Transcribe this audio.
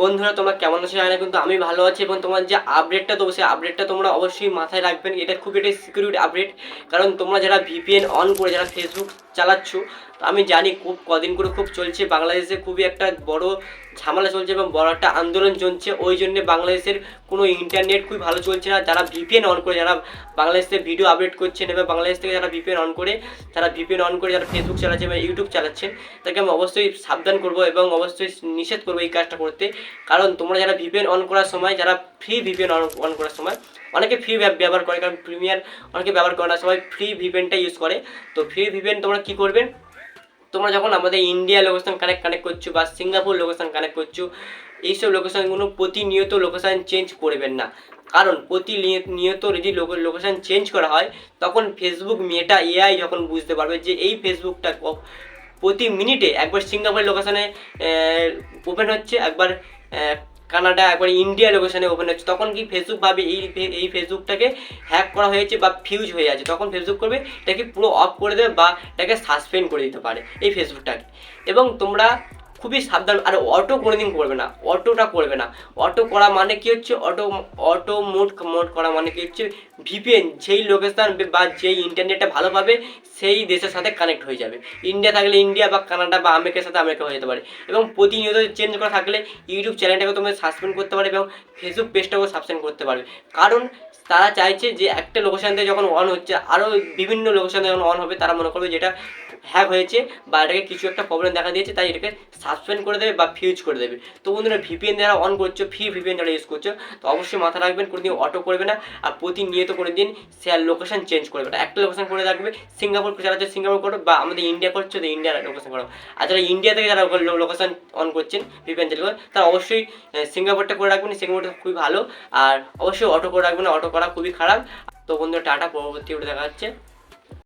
বন্ধুরা, তোমরা কেমন আছো জানি কিন্তু আমি ভালো আছি এবং তোমার যে আপডেটটা দেবো, সেই আপডেটটা তোমরা অবশ্যই মাথায় রাখবেন। এটা খুব একটা সিকিউরিটি আপডেট কারণ তোমরা যারা ভিপিএন অন করে, যারা ফেসবুক চালাচ্ছ তো আমি জানি খুব কদিন করে খুব চলছে, বাংলাদেশে খুবই একটা বড় ঝামেলা চলছে এবং বড় একটা আন্দোলন চলছে ওই জন্যে বাংলাদেশের কোনো ইন্টারনেট খুবই ভালো চলছে না। যারা ভিপিএন অন করে, যারা বাংলাদেশে ভিডিও আপডেট করছেন এবং বাংলাদেশ থেকে যারা ভিপিএন অন করে, যারা ভিপিএন অন করে, যারা ফেসবুক চালাচ্ছেন বা ইউটিউব চালাচ্ছেন তাকে আমি অবশ্যই সাবধান করব এবং অবশ্যই নিষেধ করব এই কাজটা করতে। কারণ তোমরা যারা ভিপিএন অন করার সময়, যারা ফ্রি ভিপিএন অন অন করার সময়, অনেকে ফ্রি ব্যবহার করে, কারণ প্রিমিয়ার অনেকে ব্যবহার করে না, সবাই ফ্রি ভিপিএনটা ইউজ করে। তো ফ্রি ভিপিএন তোমরা কী করবে? তোমরা যখন আমাদের ইন্ডিয়া লোকেশন কানেক্ট কানেক্ট করছ বা সিঙ্গাপুর লোকেশন কানেক্ট করছ, এইসব লোকেশনগুলো প্রতিনিয়ত লোকেশান চেঞ্জ করবেন না। কারণ প্রতি নিয়- নিয়ত যদি লোকেশান চেঞ্জ করা হয়, তখন ফেসবুক মেটা এআই যখন বুঝতে পারবে যে এই ফেসবুকটা প্রতি মিনিটে একবার সিঙ্গাপুরের লোকেশানে ওপেন হচ্ছে, একবার কানাডা একবার ইন্ডিয়া লোকেশনে ওপেন হচ্ছে তখন কি ফেসবুক ভাবে এই এই ফেসবুকটাকে হ্যাক করা হয়েছে বা ফিউজ হয়ে আছে? তখন ফেসবুক করবে, এটাকে পুরো অফ করে দেবে বা এটাকে সাসপেন্ড করে দিতে পারে এই ফেসবুকটাকে এবং তোমরা খুবই সাবধান, আর অটো কোনোদিন করবে না অটোটা করবে না। অটো করা মানে কি হচ্ছে? অটো অটো মোড মোড করা মানে কি হচ্ছে? ভিপিএন যেই লোকেশন বা যেই ইন্টারনেটটা ভালো পাবে, সেই দেশের সাথে কানেক্ট হয়ে যাবে। ইন্ডিয়া থাকলে ইন্ডিয়া বা কানাডা বা আমেরিকার সাথে আমেরিকা হয়ে যেতে পারে। এবং প্রতিনিয়ত চেঞ্জ করা থাকলে ইউটিউব চ্যানেলটাকে তোমরা সাসপেন্ড করতে পারবে এবং ফেসবুক পেজটাকেও সাসপেন্ড করতে পারবে। কারণ তারা চাইছে যে একটা লোকেশান থেকে যখন অন হচ্ছে আরও বিভিন্ন লোকেশন যখন অন হবে, তারা মনে করবে যেটা হ্যাক হয়েছে বা এটাকে কিছু একটা প্রবলেম দেখা দিয়েছে, তাই এটাকে সাসপেন্ড করে দেবে বা ফিউজ করে দেবে। তো বন্ধুরা ভিপিএন যারা অন করছ ফ্রি ভিপিএন যারা ইউজ করছ, তো অবশ্যই মাথা রাখবেন, কোনোদিন অটো করবে না। আর প্রতিনিয়ত কোনো দিন শেয়ার লোকেশন চেঞ্জ করবে না। একটা লোকেশন করে রাখবে সিঙ্গাপুর যারা সিঙ্গাপুর করো বা আমাদের ইন্ডিয়া করছ, তো ইন্ডিয়ার লোকেশন করো। আর যারা ইন্ডিয়া থেকে যারা লোকেশন অন করছেন ভিপিএন চালু করে তারা অবশ্যই সিঙ্গাপুরটা করে রাখবেন সিঙ্গাপুরটা খুবই ভালো। আর অবশ্যই অটো করে রাখবেন অটো করা খুবই খারাপ। তো বন্ধুরা, টাটা, পরবর্তী দেখা যাচ্ছে